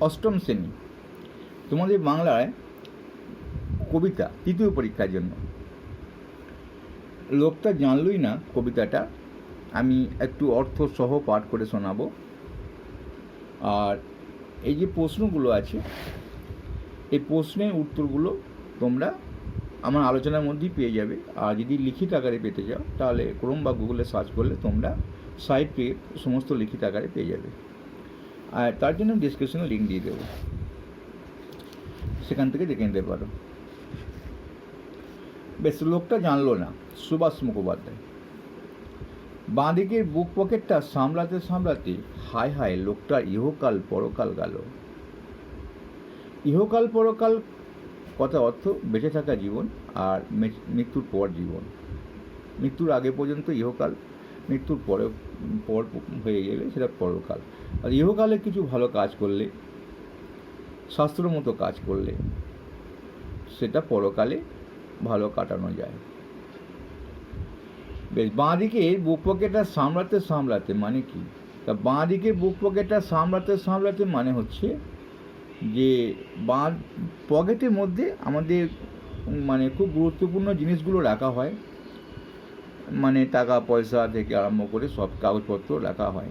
অষ্টম শ্রেণি। তোমাদের বাংলায় কবিতা, তৃতীয় পরীক্ষার জন্য। লোকটা জানলই না কবিতাটা। আমি একটু অর্থ সহ পাঠ করে শোনাবো। আর এই যে প্রশ্নগুলো আছে, এই প্রশ্নের উত্তরগুলো তোমরা আমার আলোচনার মধ্যেই পেয়ে যাবে। আর যদি লিখিত আকারে পেতে চাও, তাহলে ক্রোম বা গুগলে সার্চ করলে তোমরা সাইট পেয়ে সমস্ত লিখিত আকারে পেয়ে যাবে। আর তার জন্য ডিসক্রিপশনে লিঙ্ক দিয়ে দেবো। সেখান থেকে দেখে নিতে পারো। বেশ, লোকটা জানলো না, সুভাষ মুখোপাধ্যায়। বাঁদিকের বুক পকেটটা সামলাতে সামলাতে, হায় হায়, লোকটা ইহকাল পরকাল গেল। ইহকাল পরকাল কথা অর্থ বেঁচে থাকা জীবন আর মৃত্যুর পর জীবন। মৃত্যুর আগে পর্যন্ত ইহকাল মৃত্যুর পরে পর হয়ে গেলে সেটা পরকাল। আর ইহকালে কিছু ভালো কাজ করলে, শাস্ত্র মতো কাজ করলে, সেটা পরকালে ভালো কাটানো যায়। বেশ বাঁ দিকে বুক পকেটটা সামলাতে সামলাতে মানে কি? তা বাঁ দিকে বুক পকেটটা সামলাতে সামলাতে মানে হচ্ছে যে, বাঁ পকেটের মধ্যে আমাদের মানে খুব গুরুত্বপূর্ণ জিনিসগুলো রাখা হয়। মানে টাকা পয়সা থেকে আরম্ভ করে সব কাগজপত্র রাখা হয়।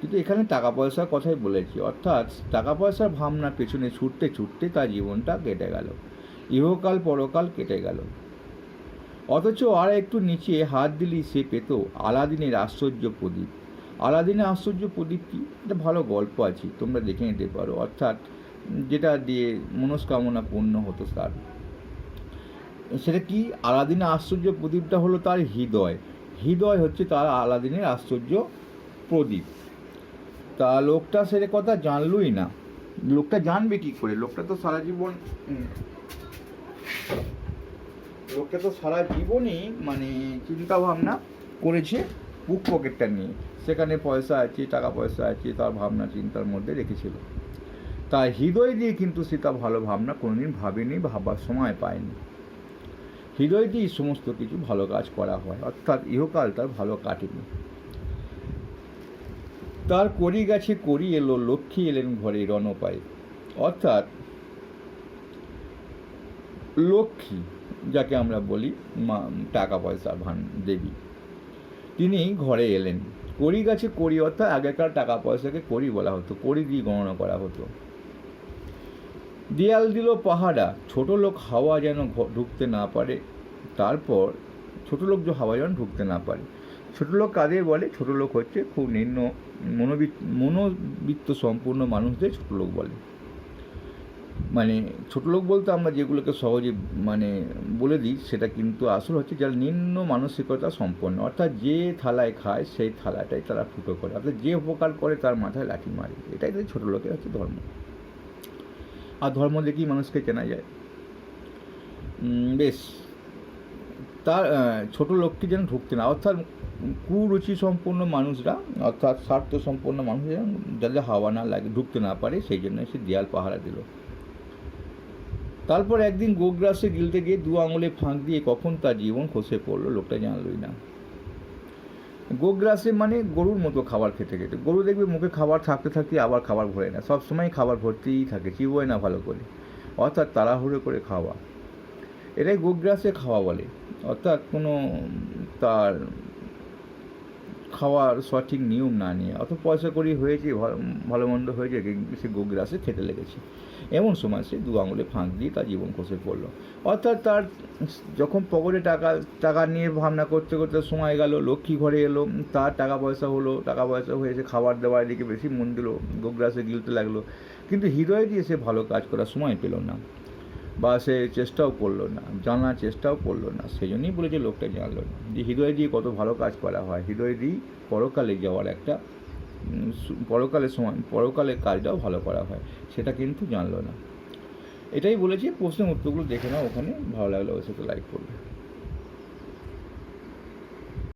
কিন্তু এখানে টাকা পয়সার কথাই বলেছি। অর্থাৎ টাকা পয়সার ভাবনা পেছনে ছুটতে ছুটতে তার জীবনটা কেটে গেল। ইহকাল পরকাল কেটে গেল। অথচ আর একটু নিচে হাত দিলেই সে পেত আলাদিনের আশ্চর্য প্রদীপ। আলাদিনের আশ্চর্য প্রদীপ কি? একটা ভালো গল্প আছে, তোমরা দেখে নিতে পারো। অর্থাৎ যেটা দিয়ে মনস্কামনা পূর্ণ হতো তার। সেটা কি? আলাদিনের আশ্চর্য প্রদীপটা হলো তার হৃদয়। হৃদয় হচ্ছে তার আলাদিনের আশ্চর্য প্রদীপ। তা লোকটা সেরে কথা জানলই না। লোকটা জানবে কি করে? লোকটা তো সারা জীবন লোকটা তো সারা জীবনই মানে চিন্তা ভাবনা করেছে বুক পকেটটা নিয়ে। সেখানে পয়সা আছে, টাকা পয়সা আছে, তার ভাবনা চিন্তার মধ্যে রেখেছিল। তাই হৃদয় দিয়ে কিন্তু সে তার ভালো ভাবনা কোনোদিন ভাবেনি ভাবার সময় পায়নি। হৃদয় দিয়েই সমস্ত কিছু ভালো কাজ করা হয়, অর্থাৎ ইহকাল তার ভালো কাটেনি। তার করি গেছে করি এলো, লক্ষ্মী এলেন ঘরে রণপায়ে। অর্থাৎ লক্ষ্মী, যাকে আমরা বলি, মা, টাকা পয়সা ভান দেবী, তিনি ঘরে এলেন। করি গাছে করি অর্থাৎ আগেকার টাকা পয়সাকে করি বলা হতো, করি দিয়ে গণনা করা হতো। দেয়াল দিল পাহাড়া ছোট লোক হাওয়া যেন ঢুকতে না পারে। তারপর ছোট লোক যে হাওয়া যেন ঢুকতে না পারে। ছোট লোক কাদের বলে? ছোট লোক হচ্ছে খুব নিম্ন মনোবিত্ত মনোবিত্ত সম্পূর্ণ মানুষদের ছোট লোক বলে। মানে ছোট লোক বলতে আমরা যেগুলোকে সহজে মানে বলে দিই, সেটা কিন্তু আসল হচ্ছে যারা নিম্ন মানসিকতা সম্পন্ন। অর্থাৎ যে থালায় খায়, সেই থালাটাই তারা ফুটো করে। অর্থাৎ যে উপকার করে, তার মাথায় লাঠি মারে। এটাই তো ছোট লোকের হচ্ছে ধর্ম। আর ধর্ম দেখেই মানুষকে চেনা যায়। বেশ। তার ছোট লোককে যেন ঢুকতে না, অর্থাৎ কুরুচি সম্পন্ন মানুষরা, অর্থাৎ স্বার্থ সম্পন্ন মানুষ যেন যাদের হাওয়া না লাগে, ঢুকতে না পারে, সেই জন্য সে দেয়াল পাহারা দিল। তারপর একদিন গোগ্রাসে গিলতে গিয়ে দু আঙুলে ফাঁক দিয়ে কখন তার জীবন খসে পড়ল, লোকটা জানলই না। গোগ্রাসে মানে গরুর মতো খাবার খেতে খেতে। গরু দেখবে মুখে খাবার থাকতে থাকতে আবার খাবার ভরে না। সবসময় খাবার ভরতেই থাকে চিবোয় না ভালো করে। অর্থাৎ তাড়াহুড়ো করে খাওয়া। এটাই গোগ্রাসে খাওয়া বলে। অর্থাৎ কোনো তার খাওয়ার সঠিক নিয়ম না নিয়ে, অত পয়সা করি হয়েছে, ভালো- মন্দ হয়েছে সে গোগ্রাসে খেতে লেগেছে। এমন সময় সে দু আঙুলে ফাঁক দিয়ে তার জীবন খসে পড়ল। অর্থাৎ তার যখন পকেটে টাকা টাকা নিয়ে ভাবনা করতে করতে সময় গেল, লক্ষ্মী ঘরে এলো, তার টাকা পয়সা হলো, টাকা পয়সা হয়েছে, খাবার দাবার দিকে বেশি মন দিল, গোগ্রাসে গিলতে লাগল। কিন্তু হৃদয় দিয়ে সে ভালো কাজ করার সময় পেল না। বা সে চেষ্টাও করল না, জানার চেষ্টাও করল না সেই জন্যই বলেছে লোকটা জানলো না। যে হৃদয় দিয়ে কত ভালো কাজ করা হয় হৃদয় দিয়েই পরকালে যাওয়ার একটা পরকালে পরকালের সময় পরকালের কাজটাও ভালো করা হয়, সেটা কিন্তু জানলো না। এটাই বলেছি প্রশ্নের উত্তরগুলো দেখে নাও ওখানে, ভালো লাগলে সাথে লাইক করবে।